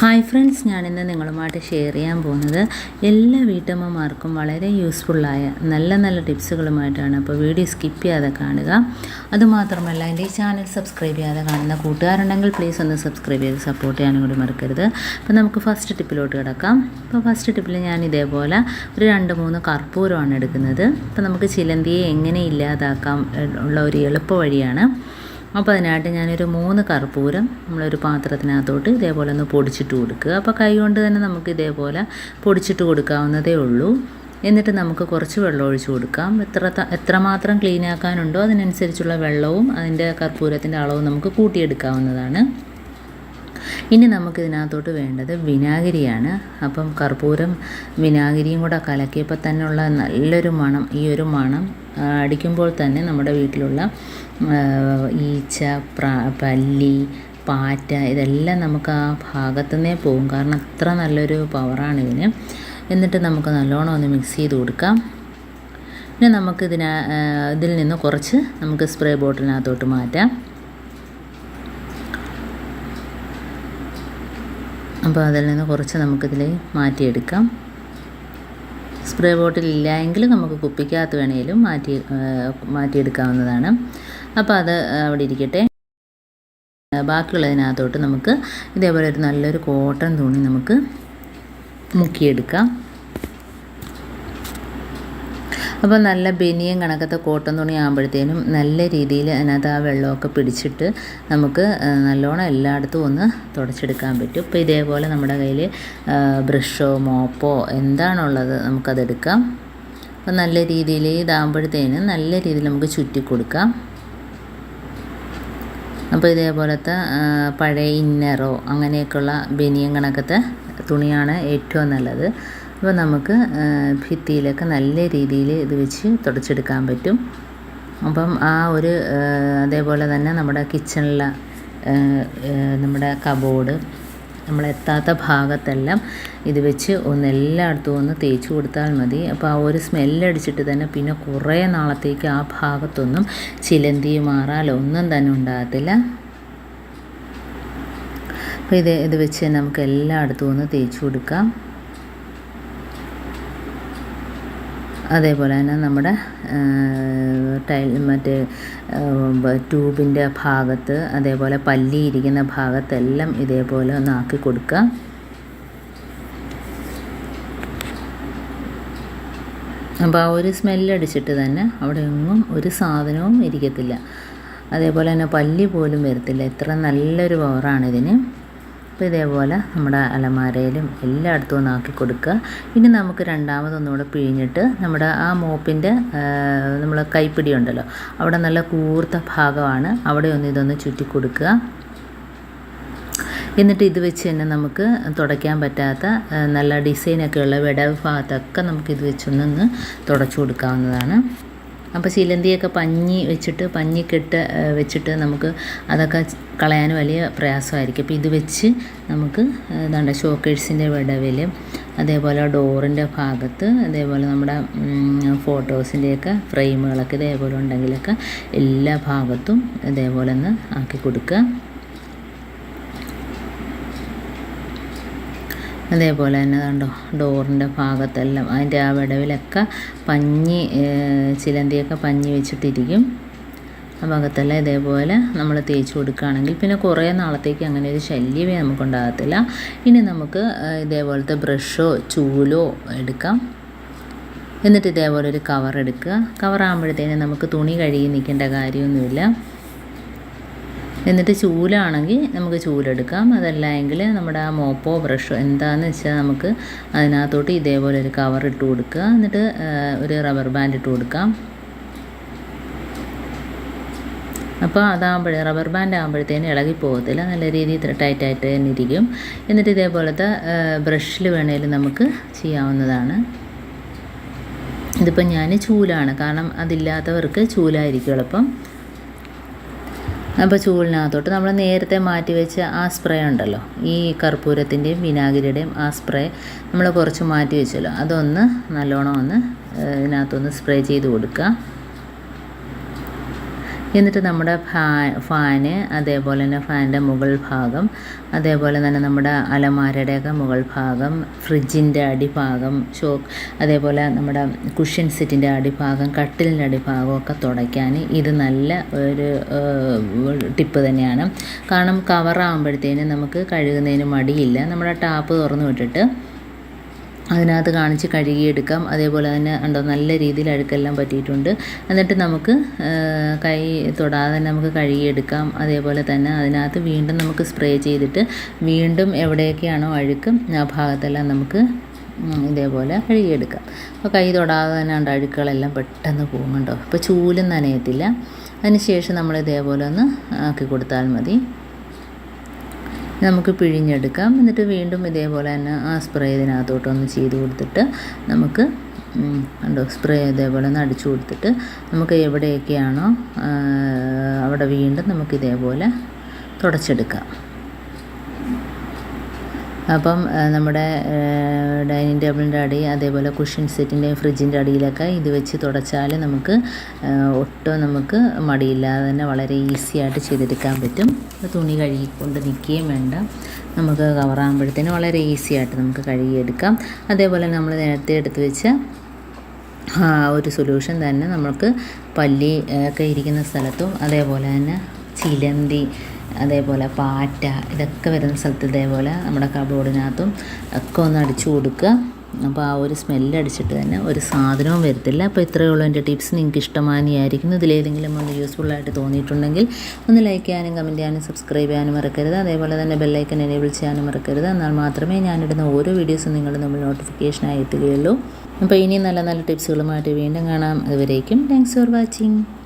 Hi friends ഞാനിന്ന് നിങ്ങളുമായിട്ട് share ചെയ്യാൻ പോകുന്നത് എല്ലാ വീട്ടമ്മമാർക്കും വളരെ യൂസ്ഫുള്ളായ നല്ല നല്ല ടിപ്സുകളുമായിട്ടാണ് അപ്പോൾ വീഡിയോ സ്കിപ്പ് ചെയ്യാതെ കാണുക. അതുമാത്രമല്ല എന്റെ ഈ ചാനൽ സബ്സ്ക്രൈബ് ചെയ്യാതെ കാണുന്ന കൂട്ടുകാരുണ്ടെങ്കിൽ പ്ലീസ് ഒന്ന് സബ്സ്ക്രൈബ് ചെയ്ത് സപ്പോർട്ട് ചെയ്യാനും കൂടി മറക്കരുത്. അപ്പോൾ നമുക്ക് ഫസ്റ്റ് ടിപ്പിലോട്ട് കിടക്കാം. അപ്പോൾ ഫസ്റ്റ് ടിപ്പിൽ ഞാൻ ഇതേപോലെ ഒരു രണ്ട് മൂന്ന് കർപ്പൂരമാണ് എടുക്കുന്നത്. അപ്പോൾ നമുക്ക് ചിലന്തിയെ എങ്ങനെ ഇല്ലാതാക്കാം ഉള്ള ഒരു എളുപ്പ വഴിയാണ് അപ്പോൾ അതിനായിട്ട് ഞാനൊരു മൂന്ന് കർപ്പൂരം നമ്മളൊരു പാത്രത്തിനകത്തോട്ട് ഇതേപോലെ ഒന്ന് പൊടിച്ചിട്ട് കൊടുക്കുക. അപ്പോൾ കൈ കൊണ്ട് തന്നെ നമുക്ക് ഇതേപോലെ പൊടിച്ചിട്ട് കൊടുക്കാവുന്നതേ ഉള്ളൂ. എന്നിട്ട് നമുക്ക് കുറച്ച് വെള്ളം ഒഴിച്ച് കൊടുക്കാം. എത്ര എത്രമാത്രം ക്ലീൻ ആക്കാനുണ്ടോ അതിനനുസരിച്ചുള്ള വെള്ളവും അതിന്റെ കർപ്പൂരത്തിന്റെ അളവും നമുക്ക് കൂട്ടിയെടുക്കാവുന്നതാണ്. ഇനി നമുക്കിതിനകത്തോട്ട് വേണ്ടത് വിനാഗിരിയാണ്. അപ്പം കർപ്പൂരം വിനാഗിരിയും കൂടെ കലക്കിയപ്പോൾ തന്നെയുള്ള നല്ലൊരു മണം ഈ ഒരു മണം അടിക്കുമ്പോൾ തന്നെ നമ്മുടെ വീട്ടിലുള്ള ഈച്ച പല്ലി പാറ്റ ഇതെല്ലാം നമുക്ക് ആ ഭാഗത്തുനിന്നേ പോകും. കാരണം അത്ര നല്ലൊരു പവറാണ് ഇതിന്. എന്നിട്ട് നമുക്ക് നല്ലോണം ഒന്ന് മിക്സ് ചെയ്ത് കൊടുക്കാം. പിന്നെ നമുക്ക് ഇതിന ഇതിൽ നിന്ന് കുറച്ച് നമുക്ക് സ്പ്രേ ബോട്ടിലിനകത്തോട്ട് മാറ്റാം. അപ്പോൾ അതിൽ നിന്ന് കുറച്ച് നമുക്കിതിൽ മാറ്റിയെടുക്കാം. സ്പ്രേ ബോട്ടിൽ ഇല്ല എങ്കിൽ നമുക്ക് കുപ്പിക്കകത്ത് വേണേലും മാറ്റി മാറ്റിയെടുക്കാവുന്നതാണ്. അപ്പോൾ അത് അവിടെ ഇരിക്കട്ടെ. ബാക്കിയുള്ളതിനകത്തോട്ട് നമുക്ക് ഇതേപോലെ ഒരു നല്ലൊരു കോട്ടൺ തുണി നമുക്ക് മുക്കിയെടുക്കാം. അപ്പോൾ നല്ല ബനിയൻ കണക്കത്തെ കോട്ടൺ തുണി ആകുമ്പോഴത്തേനും നല്ല രീതിയിൽ അതിനകത്ത് ആ വെള്ളമൊക്കെ പിടിച്ചിട്ട് നമുക്ക് നല്ലോണം എല്ലായിടത്തും ഒന്ന് തുടച്ചെടുക്കാൻ പറ്റും. ഇപ്പോൾ ഇതേപോലെ നമ്മുടെ കയ്യിൽ ബ്രഷോ മോപ്പോ എന്താണുള്ളത് നമുക്കതെടുക്കാം. അപ്പോൾ നല്ല രീതിയിൽ ഇതാകുമ്പോഴത്തേനും നല്ല രീതിയിൽ നമുക്ക് ചുറ്റി കൊടുക്കാം. അപ്പോൾ ഇതേപോലത്തെ പഴയ ഇന്നറോ അങ്ങനെയൊക്കെയുള്ള ബനിയൻ കണക്കത്തെ തുണിയാണ് ഏറ്റവും നല്ലത്. അപ്പോൾ നമുക്ക് ഭിത്തിയിലൊക്കെ നല്ല രീതിയിൽ ഇത് വെച്ച് തുടച്ചെടുക്കാൻ പറ്റും. അപ്പം ആ ഒരു അതേപോലെ തന്നെ നമ്മുടെ കിച്ചണിലെ നമ്മുടെ കബോർഡ് നമ്മളെത്താത്ത ഭാഗത്തെല്ലാം ഇത് വെച്ച് ഒന്ന് എല്ലായിടത്തും ഒന്ന് തേച്ച് കൊടുത്താൽ മതി. അപ്പോൾ ആ ഒരു സ്മെല്ലടിച്ചിട്ട് തന്നെ പിന്നെ കുറേ നാളത്തേക്ക് ആ ഭാഗത്തൊന്നും ചിലന്തി മാറാലോ ഒന്നും തന്നെ ഉണ്ടാകത്തില്ല. അപ്പോൾ ഇത് ഇത് വെച്ച് നമുക്ക് എല്ലായിടത്തും ഒന്ന് തേച്ച് കൊടുക്കാം. അതേപോലെ തന്നെ നമ്മുടെ ടൈൽ മറ്റേ ട്യൂബിന്റെ ഭാഗത്ത് അതേപോലെ പല്ലി ഇരിക്കുന്ന ഭാഗത്തെല്ലാം ഇതേപോലെ ഒന്ന് ആക്കി കൊടുക്കുക. അപ്പോൾ ആ ഒരു സ്മെല്ലടിച്ചിട്ട് തന്നെ അവിടെ എങ്ങും ഒരു സാധനവും ഇരിക്കത്തില്ല. അതേപോലെ തന്നെ പല്ലി പോലും വരത്തില്ല. എത്ര നല്ലൊരു പവറാണ് ഇതിന് അപ്പോൾ ഇതേപോലെ നമ്മുടെ അലമാരയിലും എല്ലായിടത്തും ഒന്ന് ആക്കി കൊടുക്കുക. ഇനി നമുക്ക് രണ്ടാമതൊന്നുകൂടെ പിഴിഞ്ഞിട്ട് നമ്മുടെ ആ മോപ്പിന്റെ നമ്മൾ കൈപ്പിടി ഉണ്ടല്ലോ അവിടെ നല്ല കൂർത്ത ഭാഗമാണ്. അവിടെ ഒന്ന് ഇതൊന്ന് ചുറ്റി കൊടുക്കുക. എന്നിട്ട് ഇത് വെച്ച് തന്നെ നമുക്ക് തുടയ്ക്കാൻ പറ്റാത്ത നല്ല ഡിസൈനൊക്കെ ഉള്ള വിടവ് ഭാഗത്തൊക്കെ നമുക്ക് ഇത് വെച്ചൊന്നൊന്ന് തുടച്ചു കൊടുക്കാവുന്നതാണ്. അപ്പോൾ ചിലന്തിയൊക്കെ പഞ്ഞി വെച്ചിട്ട് പഞ്ഞിക്കെട്ട് വെച്ചിട്ട് നമുക്ക് അതൊക്കെ കളയാൻ വലിയ പ്രയാസമായിരിക്കും. അപ്പോൾ ഇത് വെച്ച് നമുക്ക് എന്താണ് ഷോക്കേഴ്സിന്റെ വിടവിൽ അതേപോലെ ഡോറിന്റെ ഭാഗത്ത് അതേപോലെ നമ്മുടെ ഫോട്ടോസിന്റെയൊക്കെ ഫ്രെയിമുകളൊക്കെ ഇതേപോലെ ഉണ്ടെങ്കിലൊക്കെ എല്ലാ ഭാഗത്തും ഇതേപോലെ ഒന്ന് ആക്കി കൊടുക്കുക. അതേപോലെ തന്നെ കണ്ടോ ഡോറിന്റെ ഭാഗത്തെല്ലാം അതിന്റെ ആ വിടവിലൊക്കെ പഞ്ഞി ചിലന്തിയൊക്കെ പഞ്ഞി വെച്ചിട്ടിരിക്കും. ആ ഭാഗത്തെല്ലാം ഇതേപോലെ നമ്മൾ തേച്ച് കൊടുക്കുകയാണെങ്കിൽ പിന്നെ കുറേ നാളത്തേക്ക് അങ്ങനെ ഒരു ശല്യമേ നമുക്കുണ്ടാകത്തില്ല. ഇനി നമുക്ക് ഇതേപോലത്തെ ബ്രഷോ ചൂലോ എടുക്കാം. എന്നിട്ട് ഇതേപോലെ ഒരു കവർ എടുക്കുക. കവർ നമുക്ക് തുണി കഴുകി നിൽക്കേണ്ട കാര്യമൊന്നുമില്ല. എന്നിട്ട് ചൂലാണെങ്കിൽ നമുക്ക് ചൂലെടുക്കാം. അതല്ല എങ്കിൽ നമ്മുടെ ആ മോപ്പോ ബ്രഷോ എന്താണെന്ന് വെച്ചാൽ നമുക്ക് അതിനകത്തോട്ട് ഇതേപോലെ ഒരു കവർ ഇട്ട് കൊടുക്കുക. എന്നിട്ട് ഒരു റബ്ബർ ബാൻഡ് ഇട്ട് കൊടുക്കാം. അപ്പോൾ അതാകുമ്പോഴേ റബ്ബർ ബാൻഡ് ആകുമ്പോഴത്തേനും ഇളകി പോകത്തില്ല. നല്ല രീതിയിൽ ടൈറ്റായിട്ട് തന്നെ ഇരിക്കും. എന്നിട്ട് ഇതേപോലത്തെ ബ്രഷിൽ വേണേലും നമുക്ക് ചെയ്യാവുന്നതാണ്. ഇതിപ്പോൾ ഞാൻ ചൂലാണ്. കാരണം അതില്ലാത്തവർക്ക് ചൂലായിരിക്കും എളുപ്പം. അപ്പോൾ ചൂലിനകത്തോട്ട് നമ്മൾ നേരത്തെ മാറ്റി വെച്ച ആ സ്പ്രേ ഉണ്ടല്ലോ ഈ കർപ്പൂരത്തിന്റെയും വിനാഗിരിയുടെയും ആ സ്പ്രേ നമ്മൾ കുറച്ച് മാറ്റി വെച്ചല്ലോ. അതൊന്ന് നല്ലോണം ഒന്ന് ഇതിനകത്തൊന്ന് സ്പ്രേ ചെയ്ത് കൊടുക്കുക എന്നിട്ട് നമ്മുടെ ഫാ ഫാന് അതേപോലെ തന്നെ ഫാനിന്റെ മുകൾ ഭാഗം അതേപോലെ തന്നെ നമ്മുടെ അലമാരയുടെയൊക്കെ മുകൾ ഭാഗം ഫ്രിഡ്ജിന്റെ അടിഭാഗം ഷോ അതേപോലെ നമ്മുടെ കുഷ്യൻ സെറ്റിന്റെ അടിഭാഗം കട്ടിലിന്റെ അടിഭാഗം ഒക്കെ തുടയ്ക്കാൻ ഇത് നല്ല ഒരു ടിപ്പ് തന്നെയാണ്. കാരണം കവറാകുമ്പോഴത്തേനും നമുക്ക് കഴുകുന്നതിന് മടിയില്ല. നമ്മുടെ ടാപ്പ് തുറന്നു വിട്ടിട്ട് അതിനകത്ത് കാണിച്ച് കഴുകിയെടുക്കാം. അതേപോലെ തന്നെ ഉണ്ടോ നല്ല രീതിയിൽ അഴുക്കെല്ലാം പറ്റിയിട്ടുണ്ട്. എന്നിട്ട് നമുക്ക് കൈ തൊടാതെ തന്നെ നമുക്ക് കഴുകിയെടുക്കാം. അതേപോലെ തന്നെ അതിനകത്ത് വീണ്ടും നമുക്ക് സ്പ്രേ ചെയ്തിട്ട് വീണ്ടും എവിടെയൊക്കെയാണോ അഴുക്ക് ആ ഭാഗത്തെല്ലാം നമുക്ക് ഇതേപോലെ കഴുകിയെടുക്കാം. അപ്പോൾ കൈ തൊടാതെ തന്നെ ഉണ്ട് അഴുക്കുകളെല്ലാം പെട്ടെന്ന് പോകുന്നുണ്ടോ? ഇപ്പോൾ ചൂലും നനയത്തില്ല. അതിന് ശേഷം നമ്മൾ ഇതേപോലെ ഒന്ന് ആക്കി കൊടുത്താൽ മതി. നമുക്ക് പിഴിഞ്ഞെടുക്കാം. എന്നിട്ട് വീണ്ടും ഇതേപോലെ തന്നെ ആ സ്പ്രേ ഇതിനകത്തോട്ടൊന്ന് ചെയ്ത് കൊടുത്തിട്ട് നമുക്ക് ഉണ്ടോ സ്പ്രേ ഇതേപോലെ ഒന്ന് അടിച്ചു കൊടുത്തിട്ട് നമുക്ക് എവിടെയൊക്കെയാണോ അവിടെ വീണ്ടും നമുക്ക് ഇതേപോലെ തുടച്ചെടുക്കാം. അപ്പം നമ്മുടെ ഡൈനിങ് ടേബിളിന്റെ അടി അതേപോലെ കുഷൻ സെറ്റിന്റെയും ഫ്രിഡ്ജിന്റെ അടിയിലൊക്കെ ഇത് വെച്ച് തുടച്ചാൽ നമുക്ക് ഒട്ടും നമുക്ക് മടിയില്ലാതെ തന്നെ വളരെ ഈസി ആയിട്ട് ചെയ്തെടുക്കാൻ പറ്റും. തുണി കഴുകിക്കൊണ്ട് നിൽക്കുകയും വേണ്ട. നമുക്ക് കവറാകുമ്പോഴത്തേനും വളരെ ഈസി ആയിട്ട് നമുക്ക് കഴുകിയെടുക്കാം. അതേപോലെ നമ്മൾ നേരത്തെ എടുത്ത് വെച്ച ഒരു സൊല്യൂഷൻ തന്നെ നമുക്ക് പല്ലി ഒക്കെ ഇരിക്കുന്ന സ്ഥലത്തും അതേപോലെ തന്നെ ചിലന്തി അതേപോലെ പാറ്റ ഇതൊക്കെ വരുന്ന സ്ഥലത്ത് ഇതേപോലെ നമ്മുടെ കബോർഡിനകത്തും ഒക്കെ ഒന്ന് അടിച്ചു കൊടുക്കുക. അപ്പോൾ ആ ഒരു സ്മെല്ല് അടിച്ചിട്ട് തന്നെ ഒരു സാധനവും വരത്തില്ല. അപ്പോൾ ഇത്രയേ ഉള്ളൂ എന്റെ ടിപ്സ്. നിങ്ങൾക്ക് ഇഷ്ടമാനിയായിരിക്കുന്നു. ഇതിലേതെങ്കിലും ഒന്ന് യൂസ്ഫുൾ ആയിട്ട് തോന്നിയിട്ടുണ്ടെങ്കിൽ ഒന്ന് ലൈക്ക് ചെയ്യാനും കമന്റ് ചെയ്യാനും സബ്സ്ക്രൈബ് ചെയ്യാനും മറക്കരുത്. അതേപോലെ തന്നെ ബെല്ലൈക്കൻ എനേബിൾ ചെയ്യാനും മറക്കരുത്. എന്നാൽ മാത്രമേ ഞാനിടുന്ന ഓരോ വീഡിയോസും നിങ്ങളുടെ നമ്മൾ നോട്ടിഫിക്കേഷനായി എത്തുകയുള്ളൂ. അപ്പോൾ ഇനിയും നല്ല നല്ല ടിപ്സുകളുമായിട്ട് വീണ്ടും കാണാം. അതുവരേക്കും താങ്ക്സ് ഫോർ വാച്ചിങ്